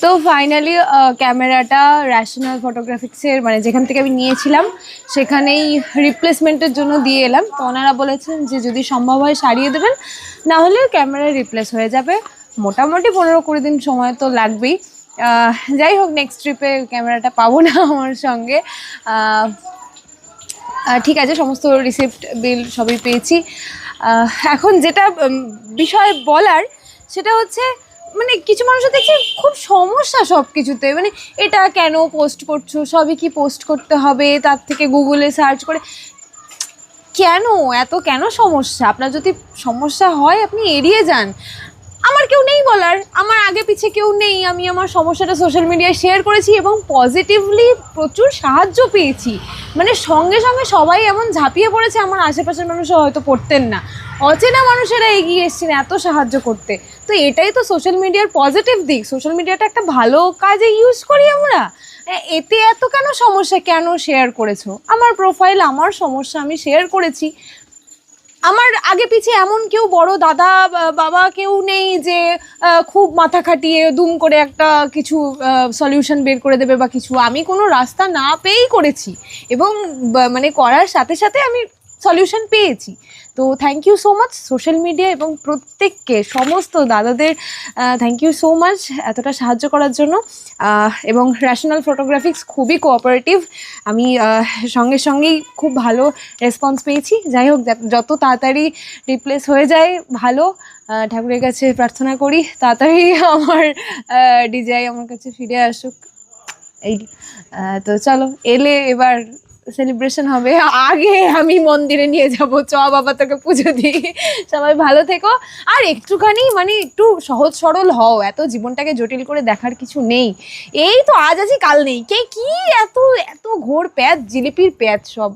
তো ফাইনালি ক্যামেরাটা র্যাশনাল ফটোগ্রাফিক্সের মানে যেখান থেকে আমি নিয়েছিলাম, সেখানেই রিপ্লেসমেন্টের জন্য দিয়ে এলাম। তো ওনারা বলেছেন যে, যদি সম্ভব হয়, সারিয়ে দেবেন। না হলে ক্যামেরা রিপ্লেস হয়ে যাবে। মোটামুটি পনেরো কুড়ি দিন সময় তো লাগবেই। যাই হোক নেক্সট ট্রিপে ক্যামেরাটা পাবো না আমার সঙ্গে। ঠিক আছে, সমস্ত রিসিপ্ট বিল সবই পেয়েছি। এখন যেটা বিষয় বলার, সেটা হচ্ছে মানে কিছু মানুষের দেখছে খুব সমস্যা সব কিছুতে মানে এটা কেন পোস্ট করছ? সবই কি পোস্ট করতে হবে? তার থেকে গুগলে সার্চ করে কেন? এত কেন সমস্যা? আপনার যদি সমস্যা হয়, আপনি এড়িয়ে যান। আমার কেউ নেই বলার। আমার আগে পিছে কেউ নেই। আমি আমার সমস্যাটা সোশ্যাল মিডিয়ায় শেয়ার করেছি এবং পজিটিভলি প্রচুর সাহায্য পেয়েছি। মানে সঙ্গে সঙ্গে সবাই এমন ঝাঁপিয়ে পড়েছে, আমার আশেপাশের মানুষও হয়তো পড়তেন না। অচেনা মানুষেরা এগিয়ে এসছেন এত সাহায্য করতে। তো এটাই তো সোশ্যাল মিডিয়ার পজিটিভ দিক। সোশ্যাল মিডিয়াটা একটা ভালো কাজে ইউজ করি আমরা। এতে এত কেন সমস্যা কেন শেয়ার করেছ? আমার প্রোফাইল আমার সমস্যা আমি শেয়ার করেছি। আমার আগে পিছিয়ে এমন কেউ বড় দাদা বাবা কেউ নেই যে খুব মাথা খাটিয়ে দুম করে একটা কিছু সলিউশন বের করে দেবে বা কিছু। আমি কোনো রাস্তা না পেয়েই করেছি। এবং মানে করার সাথে সাথে আমি সলিউশন পেয়েছি। তো thank you so much social media এবং প্রত্যেককে, সমস্ত দাদাদের থ্যাংক ইউ সো মাচ এতটা সাহায্য করার জন্য। এবং র্যাশনাল ফটোগ্রাফিক্স খুবই কোঅপারেটিভ আমি সঙ্গে সঙ্গেই খুব ভালো রেসপন্স পেয়েছি। যাই হোক যত তাড়াতাড়ি রিপ্লেস হয়ে যায়, ভালো। ঠাকুরের কাছে প্রার্থনা করি, তাড়াতাড়ি আমার ডিজাই আমার কাছে ফিরে আসুক। এই তো চলো, এলে এবার সেলিব্রেশন হবে। আগে আমি মন্দিরে নিয়ে যাব। চ, বাবা তোকে পুজো দিই। সবাই ভালো থেকো। আর একটুখানি মানে একটু সহজ সরল হও। এত জীবনটাকে জটিল করে দেখার কিছু নেই। এই তো আজ আছি কাল নেই। কে কি এত এত ঘোর প্যাচ, জিলিপির প্যাচ সব।